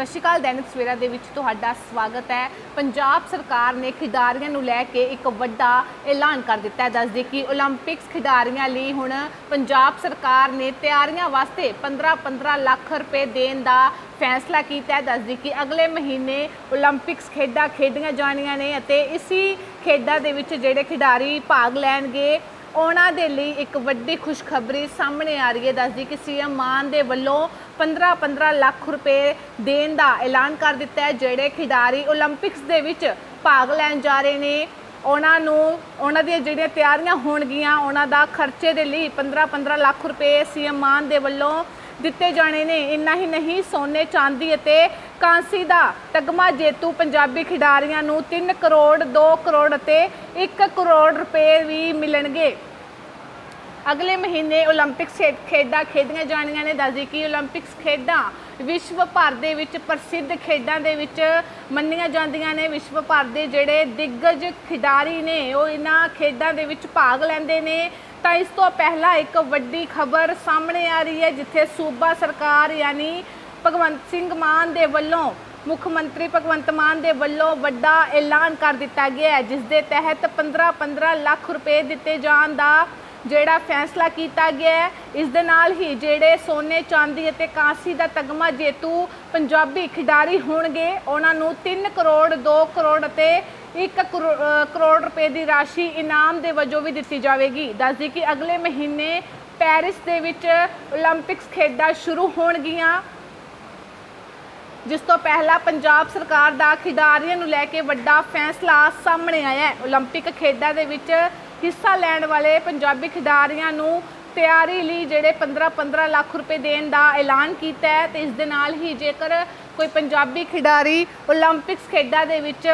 ਸਤਿ ਸ਼੍ਰੀ ਅਕਾਲ, ਦੈਨਿਕ ਸਵੇਰਾ ਦੇ ਵਿੱਚ ਤੁਹਾਡਾ ਸਵਾਗਤ ਹੈ। ਪੰਜਾਬ ਸਰਕਾਰ ਨੇ ਖਿਡਾਰੀਆਂ ਨੂੰ ਲੈ ਕੇ ਇੱਕ ਵੱਡਾ ਐਲਾਨ ਕਰ ਦਿੱਤਾ ਹੈ। ਦੱਸਦੇ ਕਿ 올림픽ਸ ਖਿਡਾਰੀਆਂ ਲਈ ਹੁਣ ਪੰਜਾਬ ਸਰਕਾਰ ਨੇ ਤਿਆਰੀਆਂ ਵਾਸਤੇ 15-15 ਲੱਖ ਰੁਪਏ ਦੇਣ ਦਾ ਫੈਸਲਾ ਕੀਤਾ ਹੈ। ਦੱਸਦੀ ਕਿ ਅਗਲੇ ਮਹੀਨੇ 올림픽ਸ ਖੇਡਾਂ ਖੇਡੀਆਂ ਜਾਣੀਆਂ ਨੇ ਅਤੇ ਇਸੇ ਖੇਡਾਂ ਦੇ ਵਿੱਚ ਜਿਹੜੇ ਖਿਡਾਰੀ ਭਾਗ ਲੈਣਗੇ, ਉਹਨਾਂ ਦੇ ਲਈ ਇੱਕ ਵੱਡੀ ਖੁਸ਼ਖਬਰੀ ਸਾਹਮਣੇ ਆ ਰਹੀ ਹੈ। ਦੱਸਦੀ ਕਿ ਸੀਐਮ ਮਾਨ ਦੇ ਵੱਲੋਂ 15-15 ਲੱਖ ਰੁਪਏ ਦੇਣ ਦਾ ਐਲਾਨ ਕਰ ਦਿੱਤਾ ਹੈ, ਜਿਹੜੇ ਖਿਡਾਰੀ 올림픽ਸ ਦੇ ਵਿੱਚ ਭਾਗ ਲੈਣ ਜਾ ਰਹੇ ਨੇ। ਉਹਨਾਂ ਨੂੰ, ਉਹਨਾਂ ਦੀਆਂ ਜਿਹੜੀਆਂ ਤਿਆਰੀਆਂ ਹੋਣਗੀਆਂ, ਉਹਨਾਂ ਦਾ ਖਰਚੇ ਦੇ ਲਈ 15-15 ਲੱਖ ਰੁਪਏ ਸੀਐਮ ਮਾਨ ਦੇ ਵੱਲੋਂ ਦਿੱਤੇ ਜਾਣੇ ਨੇ। ਇੰਨਾ ਹੀ ਨਹੀਂ, ਸੋਨੇ, ਚਾਂਦੀ ਅਤੇ ਕਾਂਸੀ ਦਾ ਤਗਮਾ ਜੇਤੂ ਪੰਜਾਬੀ ਖਿਡਾਰੀਆਂ ਨੂੰ 3 ਕਰੋੜ 2 ਕਰੋੜ ਅਤੇ 1 ਕਰੋੜ ਰੁਪਏ ਵੀ ਮਿਲਣਗੇ। ਅਗਲੇ ਮਹੀਨੇ 올림픽ਸ ਖੇਡਾਂ ਖੇਡੀਆਂ ਜਾਣੀਆਂ ਨੇ, ਦੱਸਦੀ ਕਿ 올림픽ਸ ਖੇਡਾਂ ਵਿਸ਼ਵ ਭਰ ਦੇ ਵਿੱਚ ਪ੍ਰਸਿੱਧ ਖੇਡਾਂ ਦੇ ਵਿੱਚ ਮੰਨੀਆਂ ਜਾਂਦੀਆਂ ਨੇ। ਵਿਸ਼ਵ ਭਰ ਦੇ ਜਿਹੜੇ ਦਿੱਗਜ ਖਿਡਾਰੀ ਨੇ, ਉਹ ਇਹਨਾਂ ਖੇਡਾਂ ਦੇ ਵਿੱਚ ਭਾਗ ਲੈਂਦੇ ਨੇ। ਤਾਂ ਇਸ ਤੋਂ ਪਹਿਲਾਂ ਇੱਕ ਵੱਡੀ ਖਬਰ ਸਾਹਮਣੇ ਆ ਰਹੀ ਹੈ, ਜਿੱਥੇ ਸੂਬਾ ਸਰਕਾਰ ਯਾਨੀ ਭਗਵੰਤ ਸਿੰਘ ਮਾਨ ਦੇ ਵੱਲੋਂ, ਮੁੱਖ ਮੰਤਰੀ ਭਗਵੰਤ ਮਾਨ ਦੇ ਵੱਲੋਂ ਵੱਡਾ ਐਲਾਨ ਕਰ ਦਿੱਤਾ ਗਿਆ ਹੈ, ਜਿਸ ਦੇ ਤਹਿਤ 15 15 ਲੱਖ ਰੁਪਏ ਦਿੱਤੇ ਜਾਣ ਦਾ ਜਿਹੜਾ ਫੈਸਲਾ ਕੀਤਾ ਗਿਆ ਹੈ, ਇਸ ਦੇ ਨਾਲ ਹੀ ਜਿਹੜੇ ਸੋਨੇ, ਚਾਂਦੀ ਅਤੇ ਕਾਂਸੀ ਦਾ ਤਗਮਾ ਜੇਤੂ ਪੰਜਾਬੀ ਖਿਡਾਰੀ ਹੋਣਗੇ, ਉਹਨਾਂ ਨੂੰ 3 ਕਰੋੜ 2 ਕਰੋੜ ਅਤੇ 1 ਕਰੋੜ ਰੁਪਏ ਦੀ ਰਾਸ਼ੀ ਇਨਾਮ ਦੇ ਵਜੋਂ ਵੀ ਦਿੱਤੀ ਜਾਵੇਗੀ। ਦੱਸਦੀ ਕਿ ਅਗਲੇ ਮਹੀਨੇ ਪੈਰਿਸ ਦੇ ਵਿੱਚ 올림픽ਸ ਖੇਡਾਂ ਸ਼ੁਰੂ ਹੋਣਗੀਆਂ। ਜਿਸ ਤੋਂ ਪਹਿਲਾਂ ਪੰਜਾਬ ਸਰਕਾਰ ਦਾ ਖਿਡਾਰੀਆਂ ਨੂੰ ਲੈ ਕੇ ਵੱਡਾ ਫੈਸਲਾ ਸਾਹਮਣੇ ਆਇਆ ਹੈ। 올림픽 ਖੇਡਾਂ ਦੇ ਵਿੱਚ ਹਿੱਸਾ ਲੈਣ ਵਾਲੇ ਪੰਜਾਬੀ ਖਿਡਾਰੀਆਂ ਨੂੰ ਤਿਆਰੀ ਲਈ ਜਿਹੜੇ 15-15 ਲੱਖ ਰੁਪਏ ਦੇਣ ਦਾ ਐਲਾਨ ਕੀਤਾ ਹੈ ਤੇ ਇਸ ਦੇ ਨਾਲ ਹੀ ਜੇਕਰ ਕੋਈ ਪੰਜਾਬੀ ਖਿਡਾਰੀ 올림픽ਸ ਖੇਡਾਂ ਦੇ ਵਿੱਚ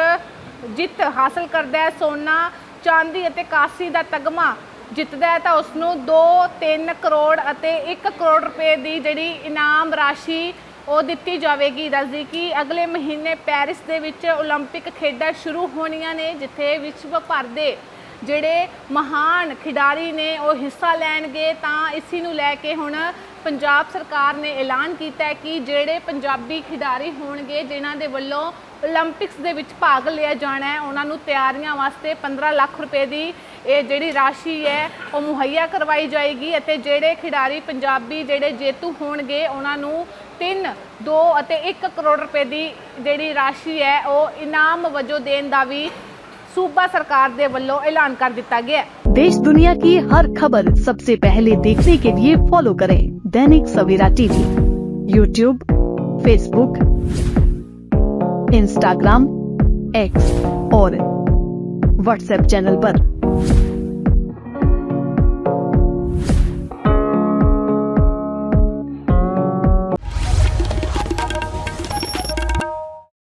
ਜਿੱਤ ਹਾਸਲ ਕਰਦਾ ਹੈ, ਸੋਨਾ, ਚਾਂਦੀ ਅਤੇ ਕਾਸੀ ਦਾ ਤਗਮਾ ਜਿੱਤਦਾ ਹੈ, ਤਾਂ ਉਸ ਨੂੰ 2-3 ਕਰੋੜ ਅਤੇ 1 ਕਰੋੜ ਰੁਪਏ ਦੀ ਜਿਹੜੀ ਇਨਾਮ ਰਾਸ਼ੀ ਉਹ ਦਿੱਤੀ ਜਾਵੇਗੀ। ਦੱਸਦੀ ਕਿ ਅਗਲੇ ਮਹੀਨੇ ਪੈਰਿਸ ਦੇ ਵਿੱਚ 올림픽 ਖੇਡਾਂ ਸ਼ੁਰੂ ਹੋਣੀਆਂ ਨੇ, ਜਿੱਥੇ ਵਿਸ਼ਵ ਭਰ ਦੇ ਜਿਹੜੇ ਮਹਾਨ ਖਿਡਾਰੀ ਨੇ ਉਹ ਹਿੱਸਾ ਲੈਣਗੇ, ਤਾਂ ਇਸੇ ਨੂੰ ਲੈ ਕੇ ਹੁਣ ਪੰਜਾਬ ਸਰਕਾਰ ਨੇ ਐਲਾਨ ਕੀਤਾ ਕਿ ਜਿਹੜੇ ਪੰਜਾਬੀ ਖਿਡਾਰੀ ਹੋਣਗੇ, ਜਿਨ੍ਹਾਂ ਦੇ ਵੱਲੋਂ 올림픽ਸ ਦੇ ਵਿੱਚ ਭਾਗ ਲਿਆ ਜਾਣਾ ਹੈ, ਉਹਨਾਂ ਨੂੰ ਤਿਆਰੀਆਂ ਵਾਸਤੇ 15 ਲੱਖ ਰੁਪਏ ਦੀ ਇਹ ਜਿਹੜੀ ਰਾਸ਼ੀ ਹੈ, ਉਹ ਮੁਹੱਈਆ ਕਰਵਾਈ ਜਾਏਗੀ ਅਤੇ ਜਿਹੜੇ ਖਿਡਾਰੀ ਪੰਜਾਬੀ ਜਿਹੜੇ ਜੇਤੂ ਹੋਣਗੇ, ਉਹਨਾਂ ਨੂੰ 3 2 ਅਤੇ 1 ਕਰੋੜ ਰੁਪਏ ਦੀ ਜਿਹੜੀ ਰਾਸ਼ੀ ਹੈ, ਉਹ ਇਨਾਮ ਵਜੋਂ ਦੇਣ ਦਾ ਵੀ ਸੂਬਾ ਸਰਕਾਰ ਦੇ ਵੱਲੋਂ ਐਲਾਨ ਕਰ ਦਿੱਤਾ ਗਿਆ ਹੈ देश दुनिया की हर खबर सबसे पहले देखने के लिए फॉलो करें Dainik Savera TV YouTube Facebook Instagram X और व्हाट्सएप चैनल पर।